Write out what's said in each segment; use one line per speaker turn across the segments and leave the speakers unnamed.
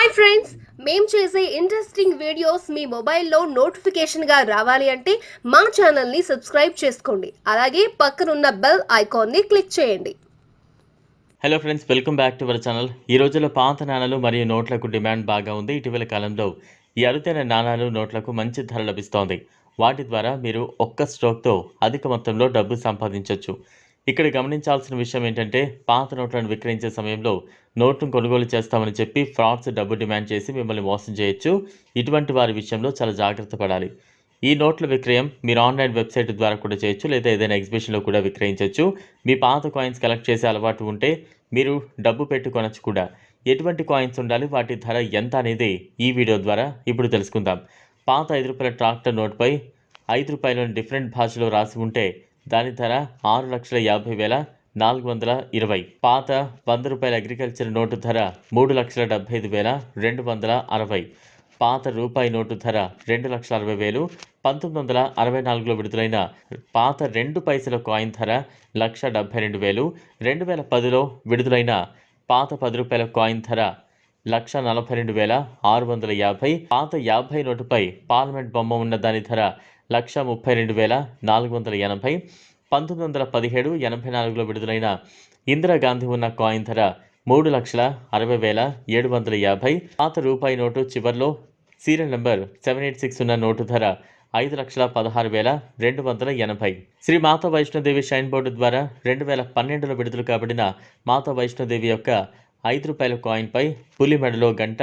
Hi friends మేము చేసే interesting videos మీ మొబైల్లో నోటిఫికేషన్గా రావాలి అంటే మా ఛానల్ని సబ్స్క్రైబ్ చేసుకోండి. అలాగే పక్కనున్న బెల్ ఐకాన్ని క్లిక్ చేయండి.
Hello friends welcome back to our channel ఈ రోజుల్లో పాత నాణాలు మరియు నోట్లకు డిమాండ్ బాగా ఉంది. ఇటీవల కాలంలో ఈ అరుదైన నాణాలు నోట్లకు మంచి ధర లభిస్తోంది. వాటి ద్వారా మీరు ఒక్క స్ట్రోక్తో అధిక మొత్తంలో డబ్బు సంపాదించవచ్చు ఇక్కడ గమనించాల్సిన విషయం ఏంటంటే పాత నోట్లను విక్రయించే సమయంలో నోట్ను కొనుగోలు చేస్తామని చెప్పి ఫ్రాడ్స్ డబ్బు డిమాండ్ చేసి మిమ్మల్ని మోసం చేయొచ్చు. ఇటువంటి వారి విషయంలో చాలా జాగ్రత్త పడాలి. ఈ నోట్ల విక్రయం మీరు ఆన్లైన్ వెబ్సైట్ ద్వారా కూడా చేయొచ్చు లేదా ఏదైనా ఎగ్జిబిషన్లో కూడా విక్రయించవచ్చు మీ పాత కాయిన్స్ కలెక్ట్ చేసే అలవాటు ఉంటే మీరు డబ్బు పెట్టి కొనచ్చు కూడా. ఎటువంటి కాయిన్స్ ఉండాలి వాటి ధర ఎంత అనేది ఈ వీడియో ద్వారా ఇప్పుడు తెలుసుకుందాం. పాత ఐదు రూపాయల ట్రాక్టర్ నోట్పై ఐదు రూపాయలను డిఫరెంట్ భాషలో రాసి ఉంటే దాని ధర ఆరు లక్షల యాభై వేల నాలుగు వందల ఇరవై. పాత వంద రూపాయల అగ్రికల్చర్ నోటు ధర మూడు లక్షల డెబ్బై ఐదు వేల రెండు వందల అరవై. పాత రూపాయి నోటు ధర రెండు లక్షల అరవై వేలు పంతొమ్మిది వందల అరవై నాలుగులో విడుదలైన పాత రెండు పైసల కాయిన్ ధర లక్ష డెబ్బై రెండు వేలు రెండు వేల పదిలో విడుదలైన పాత పది రూపాయల కాయిన్ ధర లక్ష నలభై రెండు వేల ఆరు వందల యాభై. పాత యాభై నోటుపై పార్లమెంట్ బొమ్మ ఉన్న దాని ధర లక్ష ముప్పై రెండు వేల నాలుగు వందల ఎనభై పంతొమ్మిది వందల పదిహేడు ఎనభై నాలుగులో విడుదలైన ఇందిరాగాంధీ ఉన్న కాయిన్ ధర మూడు లక్షల అరవై వేల ఏడు వందల యాభై. పాత రూపాయి నోటు చివరిలో serial number seven eight six ఉన్న నోటు ధర ఐదు లక్షల పదహారు వేల రెండు వందల ఎనభై. శ్రీ మాతా వైష్ణోదేవి షైన్ బోర్డు ద్వారా రెండు వేల పన్నెండులో విడుదల కాబడిన మాతా వైష్ణోదేవి యొక్క ఐదు రూపాయల కాయిన్పై పులి మెడలో గంట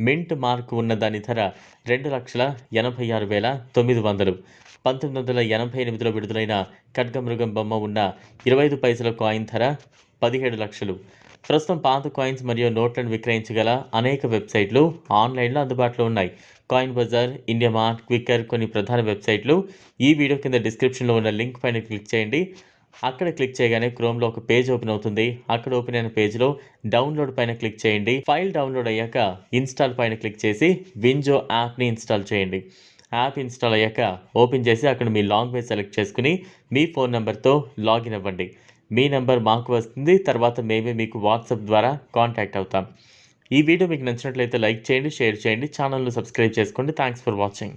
మింట్ మార్క్ ఉన్న దాని ధర రెండు లక్షల ఎనభై ఆరు వేల తొమ్మిది వందలు. పంతొమ్మిది వందల ఎనభై ఎనిమిదిలో విడుదలైన ఖడ్గమృగం బొమ్మ ఉన్న ఇరవై ఐదు పైసల కాయిన్ ధర పదిహేడు లక్షలు. ప్రస్తుతం పాత కాయిన్స్ మరియు నోట్లను విక్రయించగల అనేక వెబ్సైట్లు ఆన్లైన్లో అందుబాటులో ఉన్నాయి. Coin bazaar India mart Quikr కొన్ని ప్రధాన వెబ్సైట్లు. ఈ వీడియో కింద డిస్క్రిప్షన్లో ఉన్న లింక్ పైన క్లిక్ చేయండి. అక్కడ క్లిక్ చేయగానే క్రోమ్లో ఒక పేజ్ ఓపెన్ అవుతుంది. అక్కడ ఓపెన్ అయిన పేజ్లో డౌన్లోడ్ పైన క్లిక్ చేయండి. ఫైల్ డౌన్లోడ్ అయ్యాక ఇన్స్టాల్ పైన క్లిక్ చేసి వింజో యాప్ని ఇన్స్టాల్ చేయండి. యాప్ ఇన్స్టాల్ అయ్యాక ఓపెన్ చేసి అక్కడ మీ లాంగ్వేజ్ సెలెక్ట్ చేసుకుని మీ ఫోన్ నెంబర్తో లాగిన్ అవ్వండి. మీ నెంబర్ మాకు వస్తుంది. తర్వాత మేమే మీకు వాట్సాప్ ద్వారా కాంటాక్ట్ అవుతాం. ఈ వీడియో మీకు నచ్చినట్లయితే లైక్ చేయండి షేర్ చేయండి ఛానల్ను సబ్స్క్రైబ్ చేసుకోండి. Thanks for watching